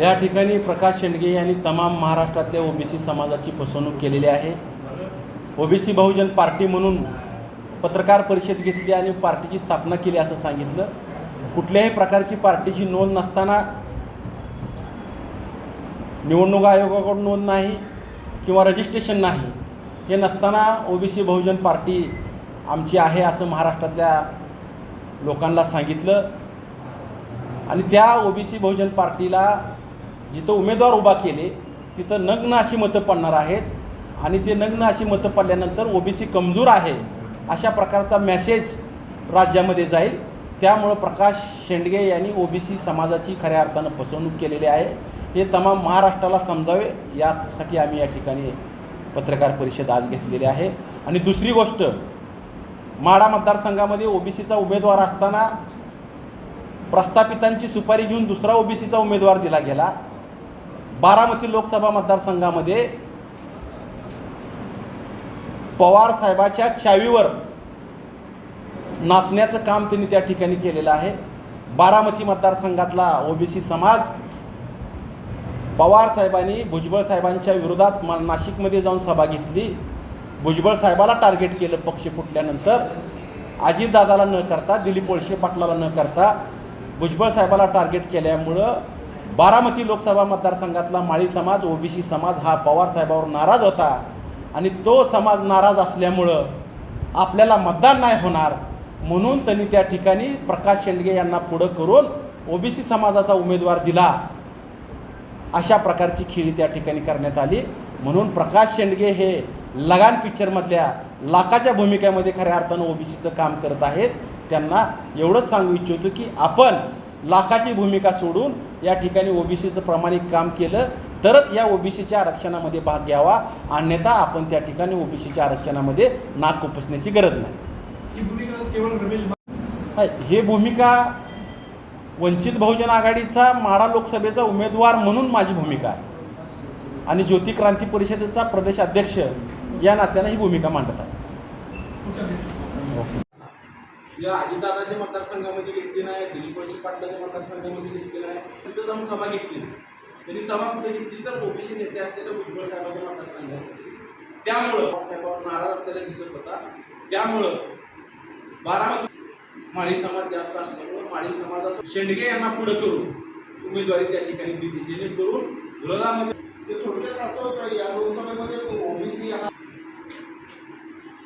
या ठिकाणी प्रकाश शेंडगे यांनी तमाम महाराष्ट्रातल्या ओबीसी समाजाची फसवणूक केलेली आहे. ओबीसी बहुजन पार्टी म्हणून पत्रकार परिषद घेतली आणि पार्टीची स्थापना केली असं सांगितलं. कुठल्याही प्रकारची पार्टीची नोंद नसताना निवडणूक आयोगाकडून नोंद नाही किंवा रजिस्ट्रेशन नाही हे नसताना ओबीसी बहुजन पार्टी आमची आहे असं महाराष्ट्रातल्या लोकांना सांगितलं. आणि त्या ओबीसी बहुजन पार्टीला जिथं उमेदवार उभा केले तिथं नग्न अशी मतं पडणार आहेत आणि ते नग्न अशी मतं पडल्यानंतर ओबीसी कमजोर आहे अशा प्रकारचा मॅसेज राज्यामध्ये जाईल. त्यामुळं प्रकाश शेंडगे यांनी ओबीसी समाजाची खऱ्या अर्थानं फसवणूक केलेली आहे. हे तमाम महाराष्ट्राला समजावे यासाठी आम्ही या ठिकाणी पत्रकार परिषद आज घेतलेली आहे. आणि दुसरी गोष्ट माडा मतदारसंघामध्ये ओबीसीचा उमेदवार असताना प्रस्थापितांची सुपारी घेऊन दुसरा ओबीसीचा उमेदवार दिला गेला. बारामती लोकसभा मतदारसंघामध्ये पवार साहेबाच्या चावीवर नाचण्याचं काम त्यांनी त्या ठिकाणी केलेलं आहे. बारामती मतदारसंघातला ओबीसी समाज पवार साहेबांनी भुजबळ साहेबांच्या विरोधात म नाशिकमध्ये जाऊन सभा घेतली. भुजबळ साहेबाला टार्गेट केलं पक्ष फुटल्यानंतर. अजितदादाला न करता दिलीप वळशे पाटलाला न करता भुजबळ साहेबाला टार्गेट केल्यामुळं बारामती लोकसभा मतदारसंघातला माळी समाज ओबीसी समाज हा पवार साहेबावर नाराज होता. आणि तो समाज नाराज असल्यामुळं आपल्याला मतदान नाही होणार म्हणून त्यांनी त्या ठिकाणी प्रकाश शेंडगे यांना पुढं करून ओबीसी समाजाचा उमेदवार दिला. अशा प्रकारची खेळी त्या ठिकाणी करण्यात आली. म्हणून प्रकाश शेंडगे हे लगान पिक्चरमधल्या लाखाच्या भूमिकेमध्ये खऱ्या अर्थानं ओबीसीचं काम करत आहेत. त्यांना एवढंच सांगू इच्छितो की आपण लाखाची भूमिका सोडून या ठिकाणी ओबीसीचं प्रामाणिक काम केलं तरच या ओबीसीच्या आरक्षणामध्ये भाग घ्यावा. अन्यथा आपण त्या ठिकाणी ओबीसीच्या आरक्षणामध्ये नाक उपसण्याची गरज नाही. ही भूमिका हे वंचित बहुजन आघाडीचा माडा लोकसभेचा उमेदवार म्हणून माझी भूमिका आहे. आणि ज्योती क्रांती परिषदेचा प्रदेश अध्यक्ष या नात्यानं ही भूमिका मांडत आहे. किंवा अजितदादाच्या मतदारसंघामध्ये घेतली नाही दिलीप वळशी पाटलाच्या मतदारसंघामध्ये घेतली नाही तिथं जाऊन सभा घेतली त्यांनी सभा कुठे घेतली तर ओबीसी नेते असलेल्या भुजबळ साहेबांच्या मतदारसंघात त्यामुळं साहेबांवर नाराज असलेला दिसत होता. त्यामुळं बारामती माळी समाज जास्त असल्यामुळं माळी समाजाचं शेंडगे यांना पुढे करून उमेदवारी त्या ठिकाणी दिली जेणेकरून विरोधामध्ये ते थोडक्यात असं होतं या लोकसभेमध्ये ओबीसी हा